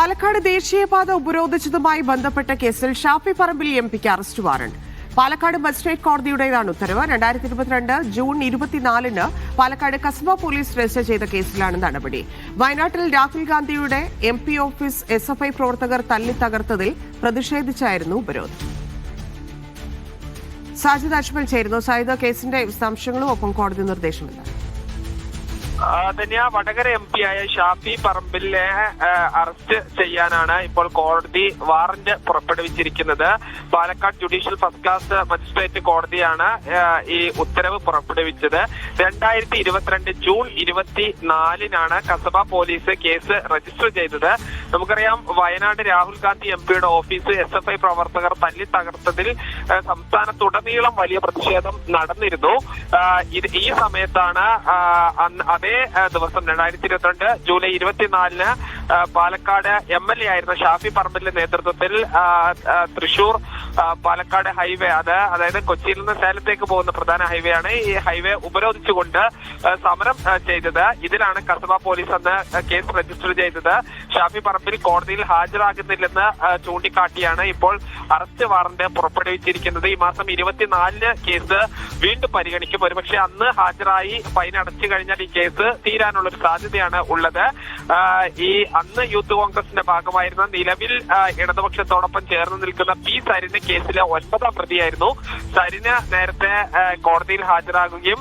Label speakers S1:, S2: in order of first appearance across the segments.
S1: പാലക്കാട് ദേശീയപാത ഉപരോധിച്ചതുമായി ബന്ധപ്പെട്ട കേസിൽ ഷാഫി പറമ്പിൽ എം പിക്ക് അറസ്റ്റ് വാറണ്ട്. പാലക്കാട് മജിസ്ട്രേറ്റ് കോടതിയുടേതാണ് ഉത്തരവ്. രണ്ടായിരത്തി ഇരുപത്തിരണ്ട് ജൂൺ ഇരുപത്തിനാലിന് പാലക്കാട് കസ്ബ പോലീസ് രജിസ്റ്റർ ചെയ്ത കേസിലാണ് നടപടി. വയനാട്ടിൽ രാഹുൽ ഗാന്ധിയുടെ M P office S F I പ്രവർത്തകർ തല്ലി തകർത്തതിൽ പ്രതിഷേധിച്ചായിരുന്നു ഉപരോധം. സാജിദ് അജ്മൽ ചേരുന്നു. സാജിദ് കേസിന്റെ വിശദാംശങ്ങളും ഒപ്പം കോടതി നിർദ്ദേശമില്ല
S2: ആ, ധന്യ വടകര എം പി ആയ ഷാഫി പറമ്പിലിനെ അറസ്റ്റ് ചെയ്യാനാണ് ഇപ്പോൾ കോടതി warrant പുറപ്പെടുവിച്ചിരിക്കുന്നത്. Palakkad judicial first class magistrate കോടതിയാണ് ഈ ഉത്തരവ് പുറപ്പെടുവിച്ചത്. രണ്ടായിരത്തി ഇരുപത്തിരണ്ട് ജൂൺ ഇരുപത്തിനാലിനാണ് കസബ പോലീസ് കേസ് രജിസ്റ്റർ ചെയ്തത്. നമുക്കറിയാം വയനാട് രാഹുൽ ഗാന്ധി എം പിയുടെ ഓഫീസ് എസ് എഫ് ഐ പ്രവർത്തകർ തല്ലി തകർത്തതിൽ സംസ്ഥാനത്തുടനീളം വലിയ പ്രതിഷേധം നടന്നിരുന്നു. ഈ സമയത്താണ് അതേ ദിവസം രണ്ടായിരത്തി ഇരുപത്തിരണ്ട് ജൂലൈ ഇരുപത്തിനാലിന് പാലക്കാട് എം എൽ എ ആയിരുന്ന ഷാഫി പറമ്പിലിന്റെ നേതൃത്വത്തിൽ തൃശൂർ പാലക്കാട് ഹൈവേ അത് അതായത് കൊച്ചിയിൽ നിന്ന് സേലത്തേക്ക് പോകുന്ന പ്രധാന ഹൈവേ ആണ്. ഈ ഹൈവേ ഉപരോധിച്ചുകൊണ്ട് സമരം ചെയ്തത്. ഇതിലാണ് കസബ പോലീസ് അന്ന് കേസ് രജിസ്റ്റർ ചെയ്തത്. ഷാഫി പറമ്പിൽ കോടതിയിൽ ഹാജരാകുന്നില്ലെന്ന് ചൂണ്ടിക്കാട്ടിയാണ് ഇപ്പോൾ അറസ്റ്റ് വാറന്റ് പുറപ്പെടുവിച്ചിരിക്കുന്നത്. ഈ മാസം ഇരുപത്തിനാലിന് കേസ് വീണ്ടും പരിഗണിക്കും. ഒരുപക്ഷെ അന്ന് ഹാജരായി ഫൈൻ അടച്ചു കഴിഞ്ഞാൽ ഈ കേസ് തീരാനുള്ള ഒരു സാധ്യതയാണ് ഉള്ളത്. ഈ അന്ന് യൂത്ത് കോൺഗ്രസിന്റെ ഭാഗമായിരുന്ന നിലവിൽ ഇടതുപക്ഷത്തോടൊപ്പം ചേർന്ന് നിൽക്കുന്ന പി സരിന് കേസിലെ ഒൻപതാം പ്രതിയായിരുന്നു. സരിന് നേരത്തെ കോടതിയിൽ ഹാജരാകുകയും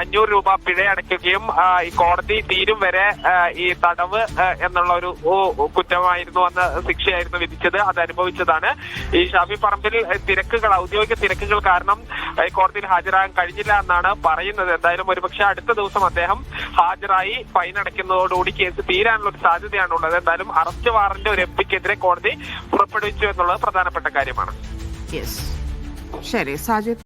S2: അഞ്ഞൂറ് രൂപ പിഴ അടയ്ക്കുകയും ഈ കോടതി തീരും വരെ ഈ തടവ് എന്നുള്ള ഒരു കുറ്റമായിരുന്നു അന്ന് ശിക്ഷയായിരുന്നു വിധിച്ചത്. അത് അനുഭവിച്ചതാണ്. ഈ ഷാഫി പറമ്പിൽ തിരക്കുകൾ ഔദ്യോഗിക തിരക്കുകൾ കാരണം കോടതിയിൽ ഹാജരാകാൻ കഴിഞ്ഞില്ല എന്നാണ് പറയുന്നത്. എന്തായാലും ഒരുപക്ഷെ അടുത്ത ദിവസം അദ്ദേഹം ഹാജരായി ഫൈൻ അടയ്ക്കുന്നതോടുകൂടി കേസ് തീരാനുള്ള ഒരു സാധ്യതയാണുള്ളത്. എന്തായാലും അറസ്റ്റ് വാറന്റ് ഒരു എം പിക്കെതിരെ കോടതി പുറപ്പെടുവിച്ചു എന്നുള്ളത് പ്രധാനപ്പെട്ട കാര്യമാണ്.
S1: Yes. Sheriff Sajid,